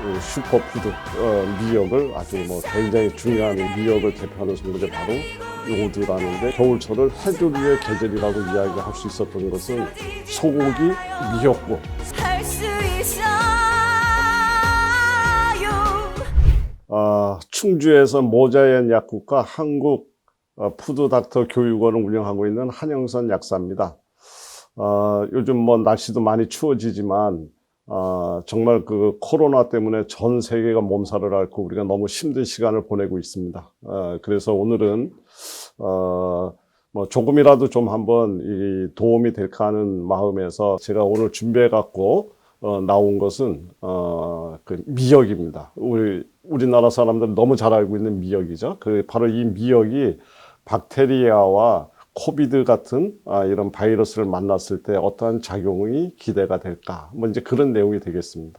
어, 슈퍼푸드 어, 미역을 아주 뭐 굉장히 중요한 미역을 대표하는 성분이 바로 요오드라는데 겨울철을 해조류의 계절이라고 이야기할 수 있었던 것은 소고기 미역국 아, 충주에서 모자연 약국과 한국 어, 푸드닥터 교육원을 운영하고 있는 한영선 약사입니다. 어, 요즘 뭐 날씨도 많이 추워지지만 어, 정말 그 코로나 때문에 전 세계가 몸살을 앓고 우리가 너무 힘든 시간을 보내고 있습니다. 어, 그래서 오늘은 어, 뭐 조금이라도 좀 한번 이 도움이 될까 하는 마음에서 제가 오늘 준비해 갖고 어, 나온 것은 어, 그 미역입니다. 우리 우리나라 사람들 너무 잘 알고 있는 미역이죠. 그 바로 이 미역이 박테리아와 코비드 같은 아, 이런 바이러스를 만났을 때 어떠한 작용이 기대가 될까? 뭐 이제 그런 내용이 되겠습니다.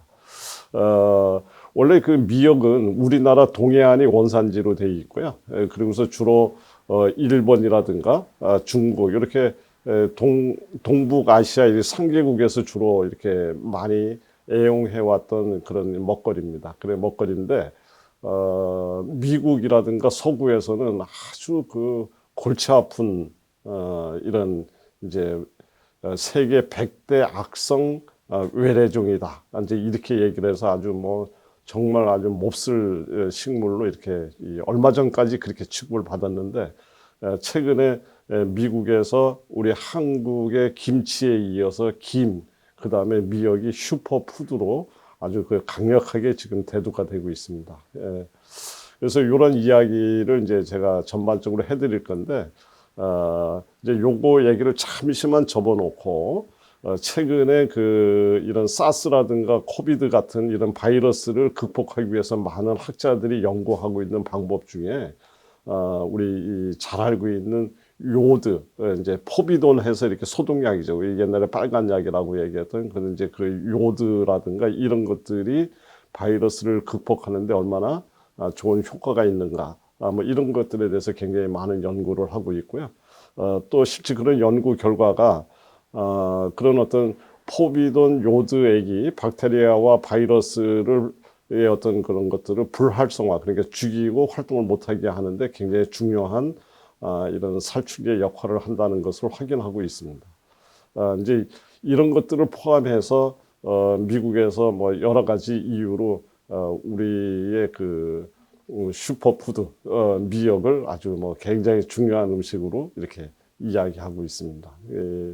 어, 원래 그 미역은 우리나라 동해안이 원산지로 되어 있고요. 에, 그리고서 주로 어, 일본이라든가 아, 중국 이렇게 에, 동 동북아시아 이 상계국에서 주로 이렇게 많이 애용해 왔던 그런 먹거리입니다. 그래 먹거리인데 어, 미국이라든가 서구에서는 아주 그 골치 아픈 어, 이런 이제 어, 세계 100대 악성 어, 외래종이다. 이제 이렇게 얘기를 해서 아주 뭐 정말 아주 몹쓸 어, 식물로 이렇게 이 얼마 전까지 그렇게 취급을 받았는데 어, 최근에 에, 미국에서 우리 한국의 김치에 이어서 김, 그 다음에 미역이 슈퍼푸드로 아주 그 강력하게 지금 대두가 되고 있습니다. 예. 그래서 이런 이야기를 이제 제가 전반적으로 해드릴 건데, 어, 이제 요거 얘기를 잠시만 접어놓고, 어, 최근에 그 이런 사스라든가 코비드 같은 이런 바이러스를 극복하기 위해서 많은 학자들이 연구하고 있는 방법 중에, 어, 우리 이잘 알고 있는 요드, 어, 이제 포비돈 해서 이렇게 소독약이죠. 우리 옛날에 빨간 약이라고 얘기했던 그런 이제 그 요드라든가 이런 것들이 바이러스를 극복하는데 얼마나 아, 좋은 효과가 있는가. 아, 뭐 이런 것들에 대해서 굉장히 많은 연구를 하고 있고요. 어, 또 실제 그런 연구 결과가 어, 그런 어떤 포비돈 요드액이 박테리아와 바이러스를 의 어떤 그런 것들을 불활성화, 그러니까 죽이고 활동을 못하게 하는데 굉장히 중요한 아, 이런 살충제 역할을 한다는 것을 확인하고 있습니다. 아, 이제 이런 것들을 포함해서 어, 미국에서 뭐 여러 가지 이유로 어, 우리의 그 어, 슈퍼푸드 어, 미역을 아주 뭐 굉장히 중요한 음식으로 이렇게 이야기하고 있습니다. 예,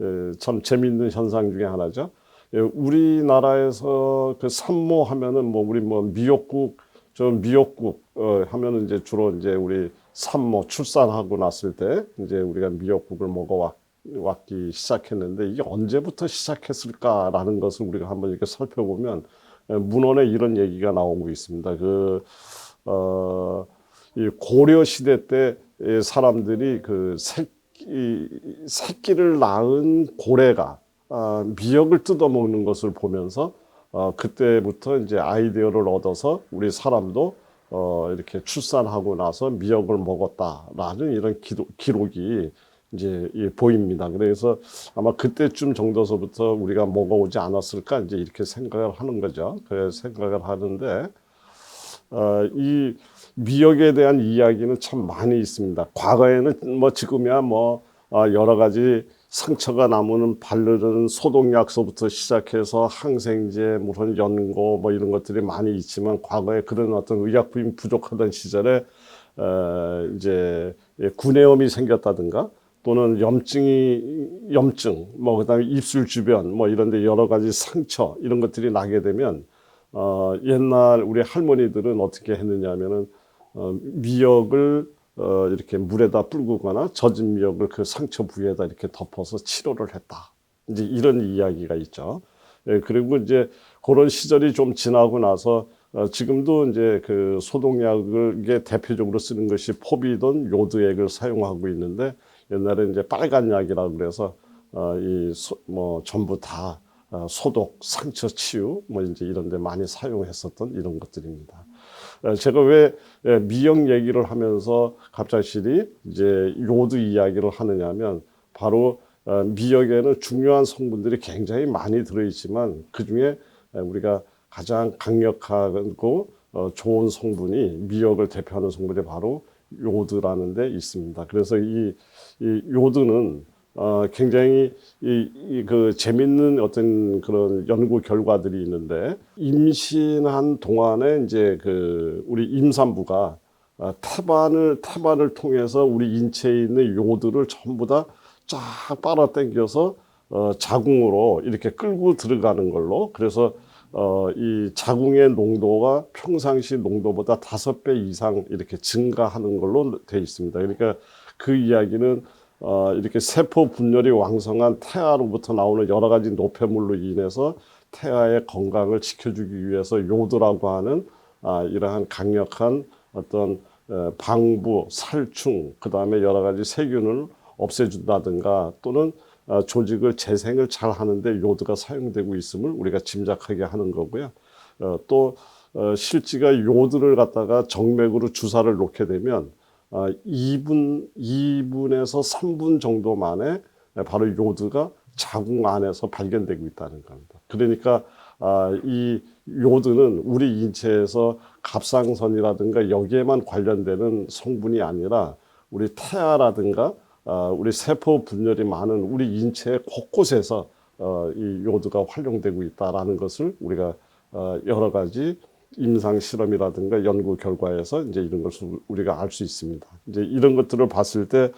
예, 참 재미있는 현상 중에 하나죠. 예, 우리나라에서 그 산모 하면은 뭐 우리 뭐 미역국 저 미역국 어, 하면은 이제 주로 이제 우리 산모 출산하고 났을 때 이제 우리가 미역국을 먹어 왔기 시작했는데 이게 언제부터 시작했을까라는 것을 우리가 한번 이렇게 살펴보면 예, 문헌에 이런 얘기가 나오고 있습니다. 그, 어, 이 고려 시대 때 사람들이 그 새끼, 새끼를 낳은 고래가 아, 미역을 뜯어먹는 것을 보면서 어, 그때부터 이제 아이디어를 얻어서 우리 사람도 어, 이렇게 출산하고 나서 미역을 먹었다라는 이런 기록, 기록이 이제 예, 보입니다. 그래서 아마 그때쯤 정도서부터 우리가 먹어오지 않았을까 이제 이렇게 생각을 하는 거죠. 그래 생각을 하는데 어, 이 미역에 대한 이야기는 참 많이 있습니다. 과거에는 뭐 지금이야 뭐 어, 여러 가지 상처가 나무는 바르는 소독약서부터 시작해서 항생제, 물론 연고 뭐 이런 것들이 많이 있지만 과거에 그런 어떤 의약품이 부족하던 시절에 어, 이제 구내염이 생겼다든가 또는 염증이 염증 뭐 그다음에 입술 주변 뭐 이런 데 여러 가지 상처 이런 것들이 나게 되면 어, 옛날 우리 할머니들은 어떻게 했느냐면은 어, 미역을 어, 이렇게 물에다 불구거나 젖은 미역을 그 상처 부위에다 이렇게 덮어서 치료를 했다. 이제 이런 이야기가 있죠. 예, 그리고 이제 그런 시절이 좀 지나고 나서 어, 지금도 이제 그 소독약을 이게 대표적으로 쓰는 것이 포비돈 요드액을 사용하고 있는데 옛날에 이제 빨간 약이라고 그래서 어, 이뭐 전부 다 어, 소독, 상처 치유 뭐 이제 이런 데 많이 사용했었던 이런 것들입니다. 어, 제가 왜 예, 미역 얘기를 하면서 갑작스레 이제 요드 이야기를 하느냐면 바로 어, 미역에는 중요한 성분들이 굉장히 많이 들어있지만 그 중에 우리가 가장 강력하고 어, 좋은 성분이 미역을 대표하는 성분이 바로 요드라는 데 있습니다. 그래서 이, 이 요드는 어, 굉장히 이, 이, 그 재밌는 어떤 그런 연구 결과들이 있는데 임신한 동안에 이제 그 우리 임산부가 어, 태반을 태반을 통해서 우리 인체에 있는 요드를 전부 다 쫙 빨아당겨서 어, 자궁으로 이렇게 끌고 들어가는 걸로 그래서 어, 이 자궁의 농도가 평상시 농도보다 다섯 배 이상 이렇게 증가하는 걸로 되어 있습니다. 그러니까 그 이야기는 어, 이렇게 세포 분열이 왕성한 태아로부터 나오는 여러 가지 노폐물로 인해서 태아의 건강을 지켜주기 위해서 요드라고 하는 아, 이러한 강력한 어떤 어, 방부, 살충, 그 다음에 여러 가지 세균을 없애준다든가 또는 어, 조직을 재생을 잘 하는데 요드가 사용되고 있음을 우리가 짐작하게 하는 거고요. 어, 또 어, 실지가 요드를 갖다가 정맥으로 주사를 놓게 되면 어, 2분, 2분에서 3분 정도 만에 바로 요드가 자궁 안에서 발견되고 있다는 겁니다. 그러니까 아, 이 요드는 우리 인체에서 갑상선이라든가 여기에만 관련되는 성분이 아니라 우리 태아라든가 아, 우리 세포 분열이 많은 우리 인체 곳곳에서 어, 이 요드가 활용되고 있다라는 것을 우리가 어, 여러 가지 임상 실험이라든가 연구 결과에서 이제 이런 것을 우리가 알 수 있습니다. 이제 이런 것들을 봤을 때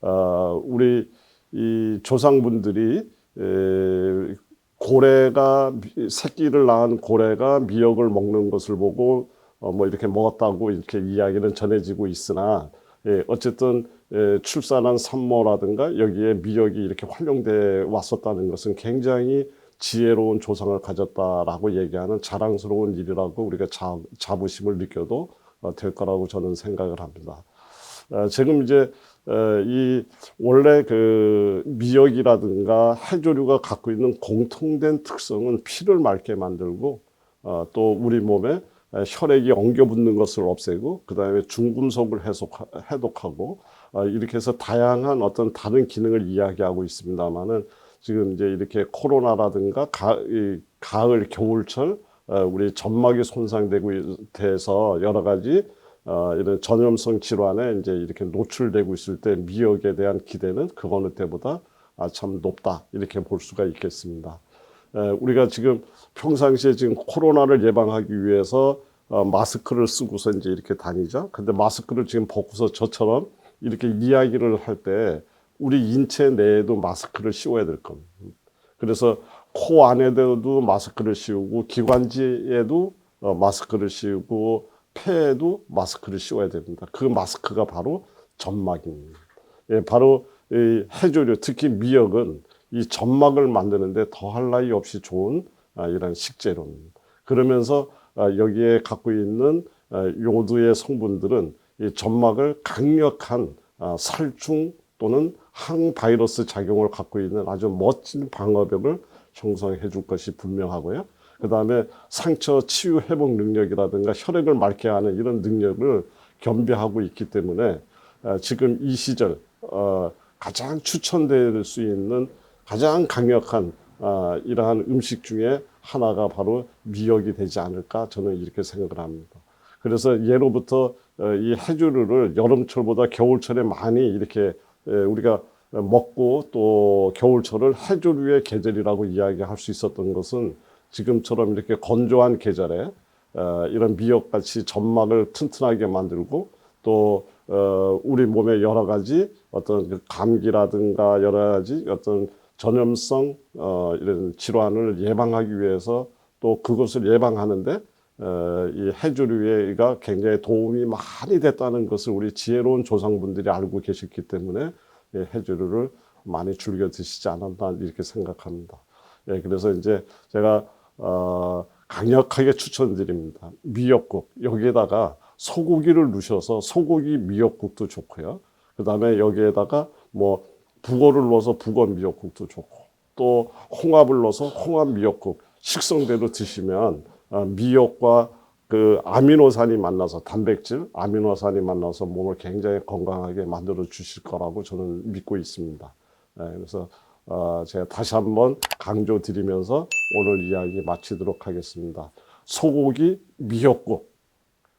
어, 우리 이 조상분들이 에, 고래가 미- 새끼를 낳은 고래가 미역을 먹는 것을 보고 어, 뭐 이렇게 먹었다고 이렇게 이야기는 전해지고 있으나 예, 어쨌든 예, 출산한 산모라든가 여기에 미역이 이렇게 활용돼 왔었다는 것은 굉장히 지혜로운 조상을 가졌다라고 얘기하는 자랑스러운 일이라고 우리가 자, 자부심을 느껴도 어, 될 거라고 저는 생각을 합니다. 어, 지금 이제 어, 이 원래 그 미역이라든가 해조류가 갖고 있는 공통된 특성은 피를 맑게 만들고 어, 또 우리 몸에 혈액이 엉겨 붙는 것을 없애고 그 다음에 중금속을 해독하고 어, 이렇게 해서 다양한 어떤 다른 기능을 이야기하고 있습니다만은 지금 이제 이렇게 코로나라든가 가, 이 가을 겨울철 어, 우리 점막이 손상되고 돼서 여러 가지 어, 이런 전염성 질환에 이제 이렇게 노출되고 있을 때 미역에 대한 기대는 그 어느 때보다 아, 참 높다 이렇게 볼 수가 있겠습니다. 에, 우리가 지금 평상시에 지금 코로나를 예방하기 위해서 어, 마스크를 쓰고서 이제 이렇게 다니죠. 근데 마스크를 지금 벗고서 저처럼 이렇게 이야기를 할 때 우리 인체 내에도 마스크를 씌워야 될 겁니다. 그래서 코 안에도 마스크를 씌우고 기관지에도 어, 마스크를 씌우고 폐에도 마스크를 씌워야 됩니다. 그 마스크가 바로 점막입니다. 예, 바로 이 해조류, 특히 미역은 이 점막을 만드는데 더할 나위 없이 좋은 아, 이런 식재료입니다. 그러면서 아, 여기에 갖고 있는 아, 요드의 성분들은 이 점막을 강력한 아, 살충 또는 항바이러스 작용을 갖고 있는 아주 멋진 방어벽을 형성해 줄 것이 분명하고요. 그 다음에 상처 치유 회복 능력이라든가 혈액을 맑게 하는 이런 능력을 겸비하고 있기 때문에 아, 지금 이 시절 어, 가장 추천될 수 있는 가장 강력한 아, 이러한 음식 중에 하나가 바로 미역이 되지 않을까 저는 이렇게 생각을 합니다. 그래서 예로부터 어, 이 해조류를 여름철보다 겨울철에 많이 이렇게 에, 우리가 먹고 또 겨울철을 해조류의 계절이라고 이야기할 수 있었던 것은 지금처럼 이렇게 건조한 계절에 어, 이런 미역같이 점막을 튼튼하게 만들고 또 어, 우리 몸에 여러 가지 어떤 그 감기라든가 여러 가지 어떤 전염성 어, 이런 질환을 예방하기 위해서 또 그것을 예방하는데 어, 이 해조류가 굉장히 도움이 많이 됐다는 것을 우리 지혜로운 조상분들이 알고 계셨기 때문에 이 해조류를 많이 즐겨 드시지 않았나 이렇게 생각합니다. 예, 그래서 이제 제가 어, 강력하게 추천드립니다. 미역국 여기에다가 소고기를 넣으셔서 소고기 미역국도 좋고요. 그 다음에 여기에다가 뭐 북어를 넣어서 북어 미역국도 좋고 또 홍합을 넣어서 홍합 미역국 식성대로 드시면 어, 미역과 그 아미노산이 만나서 단백질, 아미노산이 만나서 몸을 굉장히 건강하게 만들어 주실 거라고 저는 믿고 있습니다. 네, 그래서 어, 제가 다시 한번 강조드리면서 오늘 이야기 마치도록 하겠습니다. 소고기, 미역국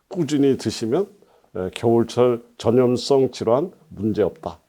꾸준히 드시면 에, 겨울철 전염성 질환 문제 없다.